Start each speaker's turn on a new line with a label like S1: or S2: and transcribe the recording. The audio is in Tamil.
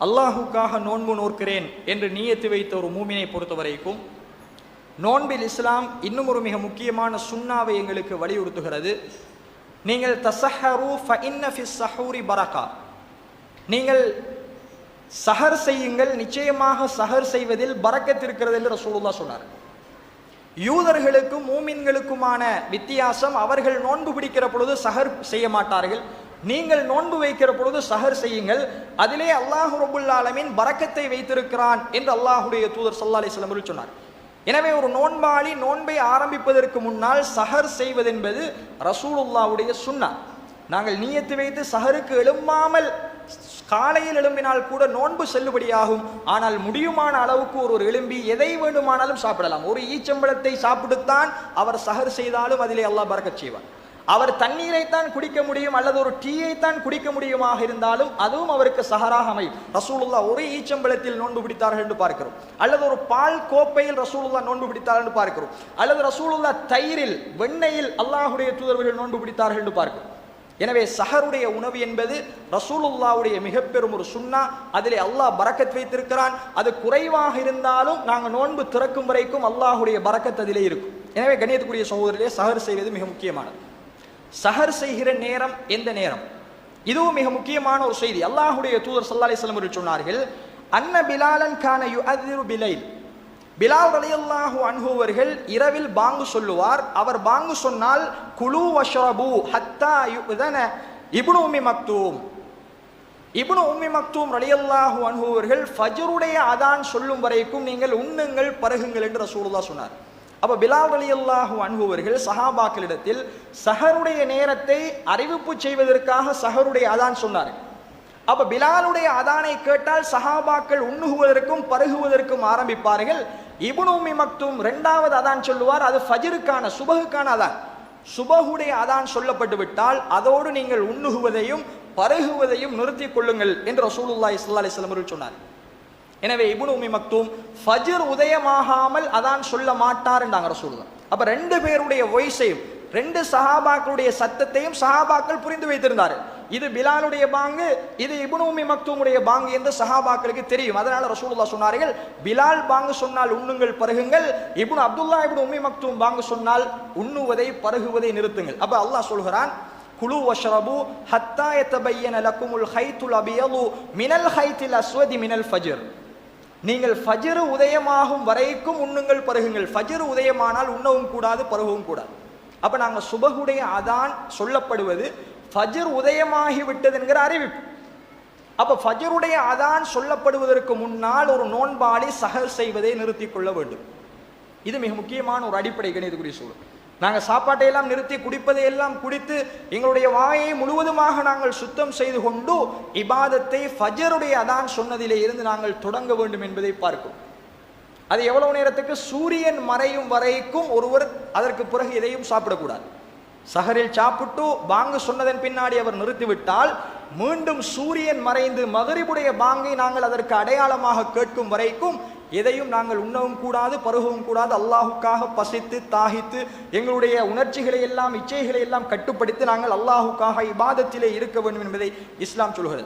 S1: அல்லாஹுக்காக நோன்பு நோக்கிறேன் என்று நீயத்து வைத்த ஒரு மூமினை பொறுத்த வரைக்கும் நோன்பில் இஸ்லாம் இன்னும் ஒரு மிக முக்கியமான சுண்ணாவை எங்களுக்கு வலியுறுத்துகிறது. நீங்கள் தசஹரு சஹூரி பரகா. நீங்கள் சஹர் செய்யுங்கள் நிச்சயமாக சஹர் செய்வதில் பறக்கத்திருக்கிறது என்று ரசூலுல்லா சொன்னார். யூதர்களுக்கும் மூமின்களுக்குமான வித்தியாசம் அவர்கள் நோன்பு பிடிக்கிற பொழுது சஹர் செய்ய மாட்டார்கள். நீங்கள் நோன்பு வைக்கிற பொழுது சஹர் செய்யுங்கள். அதிலே அல்லாஹு ரபுல்லாலமின் பறக்கத்தை வைத்திருக்கிறான் என்று அல்லாஹுடைய தூதர் சல்லா அலிஸ்லாம் சொன்னார். எனவே ஒரு நோன்பாளி நோன்பை ஆரம்பிப்பதற்கு முன்னால் சஹர் செய்வதென்பது ரசூலுல்லாவுடைய சுண்ணா நாங்கள் நீயத்து வைத்து சஹருக்கு எழும்பாமல் காலையில் எழும்பினால் கூட நோன்பு செல்லுபடியாகும். ஆனால் முடியுமான அளவுக்கு ஒரு ஒரு எழும்பி எதை வேண்டுமானாலும் சாப்பிடலாம். ஒரு ஈச்சம்பழத்தை சாப்பிட்டுத்தான் அவர் சஹர் செய்தாலும் அதிலே அல்லாஹ் பறக்கச் செய்வார் அவர் தண்ணீரைத்தான் குடிக்க முடியும் அல்லது ஒரு டீயைத்தான் குடிக்க முடியுமாக இருந்தாலும் அதுவும் அவருக்கு சஹராக அமையும். ரசூலுல்லா ஒரு ஈச்சம்பளத்தில் நோன்பு பிடித்தார்கள் என்று பார்க்கிறோம். அல்லது ஒரு பால் கோப்பையில் ரசூலுல்லா நோன்பு பிடித்தார்கள் என்று பார்க்கிறோம். அல்லது ரசூலுல்லா தயிரில் வெண்ணெயில் அல்லாஹுடைய தூதர்கள் நோன்பு பிடித்தார்கள் என்று பார்க்கிறோம். எனவே சஹருடைய உணவு என்பது ரசூலுல்லாவுடைய மிகப்பெரும் ஒரு சுண்ணா. அதிலே அல்லாஹ் பறக்கத் வைத்திருக்கிறான். அது குறைவாக இருந்தாலும் நாங்கள் நோன்பு திறக்கும் வரைக்கும் அல்லாஹுடைய பறக்கத் அதிலே இருக்கும். எனவே கணியத்துக்குரிய சகோதரிலே சஹர் செய்வது மிக முக்கியமானது. சஹர் செய்கிற நேரம் எந்த நேரம்? இதுவும் மிக முக்கியமான ஒரு செய்தி. அல்லாஹுடைய தூதர் சல்லா அலிஸ்லம் அவர்கள் சொன்னார்கள் அன்ன பிலாலன் கான யு அதிரு பிலைல். பிலால் ரலியல்லாஹு அன்ஹு இரவில் பாங்கு சொல்லுவார். அவர் பாங்கு சொன்னால் குலு வஷ்ரபு ஹத்தா யுதன இப்னு உம்மி மக்தூம். இப்னு உம்மி மக்தூம் ரலியல்லாஹு அன்ஹு ஃபஜருடைய ஃபஜ்ருடைய அதான் சொல்லும் வரைக்கும் நீங்கள் உண்ணுங்கள் பருகுங்கள் என்று ரசூலுல்லா சொன்னார். அப்போ பிலால் ரலியல்லாஹு அன்ஹு அவர்கள் சஹாபாக்களிடத்தில் சஹருடைய நேரத்தை அறிவிப்பு செய்வதற்காக சஹருடைய அதான் சொன்னார்கள் அப்ப பிலாலுடைய அதானை கேட்டால் சஹாபாக்கள் உண்ணுகுவதற்கும் பருகுவதற்கும் ஆரம்பிப்பார்கள். இப்னு மக்தும் இரண்டாவது அதான் சொல்லுவார் அது ஃபஜ்ருக்கான சுபகுக்கான அதான். சுபகுடைய அதான் சொல்லப்பட்டு விட்டால் அதோடு நீங்கள் உண்ணுகுவதையும் பருகுவதையும் நிறுத்திக் கொள்ளுங்கள் என்று ரசூலுல்லா இஸ்லா அலைஹி சொன்னார் எனவே இப்னு உமி மக்தூம் ஃபஜ்ர் உதயமாகாமல் அதான் சொல்ல மாட்டார் என்றாங்க அப்போ ரெண்டு பேருடைய வயசையும் ரெண்டு சஹாபாக்களுடைய சத்தத்தையும் சஹாபாக்கள் புரிந்து வைத்திருந்தார் இது பிலாலுடைய பாங்கு இது இப்னு உம்மி மக்தூமுடைய பாங்கு என்று சஹாபாக்களுக்கு தெரியும். அதனால ரசூலுல்லாஹ் சொன்னார்கள் பிலால் பாங்கு சொன்னால் உண்ணுங்கள் பருகுங்கள். இபுனு அப்துல்லா இப்னு உம்மி மக்தூம் பாங்கு சொன்னால் உண்ணுவதை பருகுவதை நிறுத்துங்கள். அப்ப அல்லாஹ் சொல்கிறான் குலு வஷ்ரபு ஹத்தா யத்தபையன லக்குமுல் ஹைத்துல் அபியலு மினல் ஹைத்தில் அஸ்வதி மினல் ஃபஜ்ர். நீங்கள் ஃபஜ்ரு உதயமாகும் வரைக்கும் உண்ணுங்கள் பருகுங்கள். ஃபஜ்ரு உதயமானால் உண்ணவும் கூடாது பருகவும் கூடாது. அப்போ நாங்கள் சுபகுடைய அதான் சொல்லப்படுவது ஃபஜ்ர் உதயமாகி விட்டது என்கிற அறிவிப்பு. அப்போ ஃபஜ்ருடைய அதான் சொல்லப்படுவதற்கு முன்னால் ஒரு நோன்பாளி சகர் செய்வதை நிறுத்திக் கொள்ள வேண்டும். இது மிக முக்கியமான ஒரு அடிப்படை கணிதக்குரிய சூழல். நாங்கள் சாப்பாட்டை எல்லாம் நிறுத்தி குடிப்பதை எல்லாம் குடித்து எங்களுடைய வாயை முழுவதுமாக நாங்கள் சுத்தம் செய்து கொண்டு இபாதத்தை ஃபஜருடைய அதான் சொன்னதிலே இருந்து நாங்கள் தொடங்க வேண்டும் என்பதை பார்க்கும். அது எவ்வளவு நேரத்துக்கு? சூரியன் மறையும் வரைக்கும் ஒருவர் அதற்கு பிறகு எதையும் சாப்பிடக்கூடாது. சஹரில் சாப்பிட்டு பாங்கு சொன்னதன் பின்னாடி அவர் நிறுத்திவிட்டால் மீண்டும் சூரியன் மறைந்து மகரிபுடைய பாங்கை நாங்கள் அதற்கு அடையாளமாக கேட்கும் வரைக்கும் எதையும் நாங்கள் உண்ணவும் கூடாது பருகவும் கூடாது. அல்லாஹுக்காக பசித்து தாகித்து எங்களுடைய உணர்ச்சிகளை எல்லாம் இச்சைகளை எல்லாம் கட்டுப்படுத்தி நாங்கள் அல்லாஹுக்காக இபாதத்திலே இருக்க வேண்டும் என்பதை இஸ்லாம் சொல்கிறது.